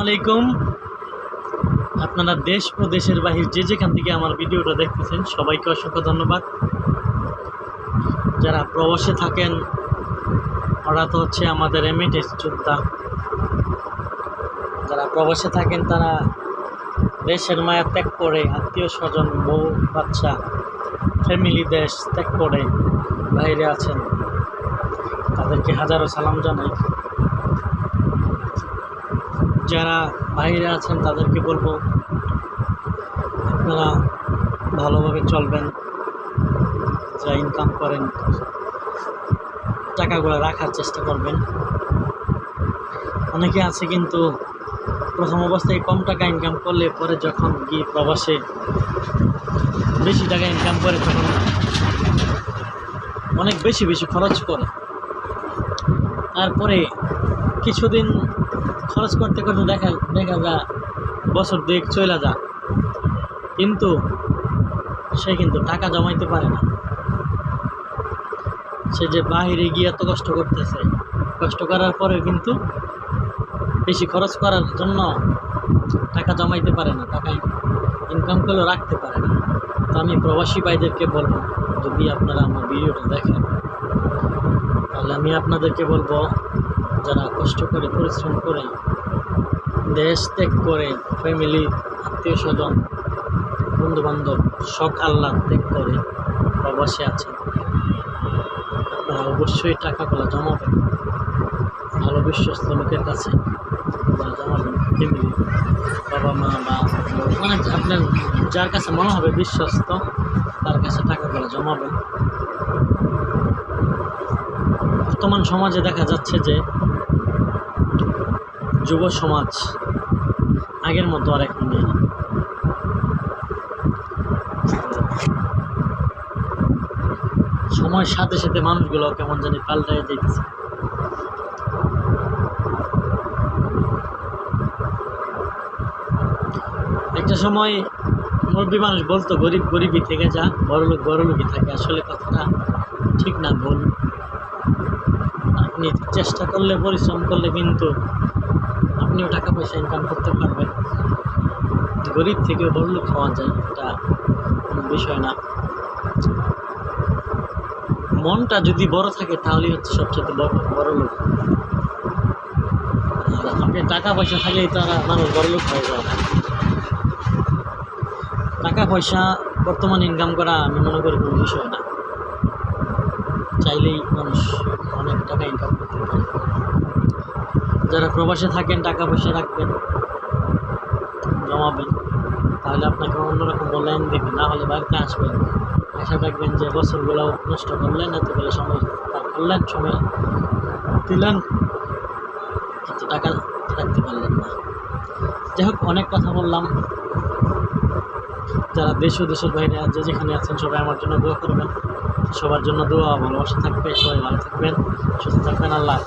আলাইকুম। আপনারা দেশ ও দেশের বাহির যে যেখান থেকে আমার ভিডিওটা দেখতেছেন, সবাইকে অসংখ্য ধন্যবাদ। যারা প্রবাসে থাকেন, ওরা তো হচ্ছে আমাদের এমএটেস যোদ্ধা। যারা প্রবাসে থাকেন, তারা দেশের মায়া ত্যাগ করে, আত্মীয় স্বজন, বউ, বাচ্চা ফ্যামিলি দেশ ত্যাগ করে বাইরে আছেন। তাদেরকে হাজারো সালাম জানাই। যারা বাইরে আছেন তাদেরকে বলব, আপনারা ভালোভাবে চলবেন, যা ইনকাম করেন, টাকাগুলো রাখার চেষ্টা করবেন। অনেকে আছে কিন্তু প্রথম অবস্থায় কম টাকা ইনকাম করলে পরে যখন গিয়ে প্রবাসে বেশি টাকা ইনকাম করে তখন অনেক বেশি বেশি খরচ করে। তারপরে কিছুদিন খরচ করতে করতে দেখা দেখা যা, বছর দুয়েক চলে যা। কিন্তু সে কিন্তু টাকা জমাইতে পারে না। সে যে বাহিরে গিয়ে এত কষ্ট করতেছে, কষ্ট করার পরে কিন্তু বেশি খরচ করার জন্য টাকা জমাইতে পারে না টাকা ইনকাম করলেও রাখতে পারে না। তো আমি প্রবাসী ভাইদেরকে বলব, যদি আপনারা আমার ভিডিওটা দেখেন, তাহলে আমি আপনাদেরকে বলব যারা কষ্ট করে, পরিশ্রম করে, দেশ ত্যাগ করে ফ্যামিলি আত্মীয় স্বজন, বন্ধুবান্ধব শখ আল্লাহ ত্যাগ করে, প্রবাসে আছেন। আপনারা অবশ্যই টাকাগুলো জমাবেন। ভালো বিশ্বস্ত লোকের কাছে জমাবেন। ফ্যামিলি বাবা, মা, বা মানে আপনার যার কাছে মনে হবে বিশ্বস্ত, তার কাছে টাকাগুলো জমাবেন। বর্তমান সমাজে দেখা যাচ্ছে যে যুব সমাজ আগের মতো আর এখন নেই। সময়ের সাথে সাথে মানুষগুলো কেমন জানি পাল্টায় যাইতেছে। একটা সময় মুরব্বী মানুষ বলতো, গরিব গরিবই থেকে যা, বড়লোক বড়লোকই থাকে। আসলে কথাটা ঠিক না, ভুল। আপনি চেষ্টা করলে, পরিশ্রম করলে কিন্তু আপনিও টাকা পয়সা ইনকাম করতে পারবেন। গরিব থেকে বড়লোক হওয়া যায়, এটা কোনো বিষয় না। মনটা যদি বড় থাকে, তাহলেই হচ্ছে সবচেয়ে বড় বড় লোক। আপনি টাকা পয়সা থাকলেই তারা মানুষ বড় লোক হয়ে যায় না। টাকা পয়সা বর্তমান ইনকাম করা আমি মনে করি কোনো বিষয় না। চাইলেই মানুষ অনেক টাকা ইনকাম করতে পারে যারা প্রবাসে থাকেন, টাকা পয়সা রাখবেন, জমাবেন, তাহলে আপনাকে অন্যরকম মূল্যায়ন দেবে না, হলে বাড়িতে আসবেন আশা রাখবেন যে বছরগুলো নষ্ট করলেন, এতগুলো সময় পার করলেন, সময় দিলেন, কিন্তু টাকা রাখতে পারলেন না। যাই হোক, অনেক কথা বললাম। যারা দেশ ও দেশের বাইরে যে যেখানে আছেন, সবাই আমার জন্য দোয়া করবেন। সবার জন্য দোয়া, ভালোবাসা থাকবে, সবাই ভালো থাকবেন, সুস্থ থাকবেন, আল্লাহ।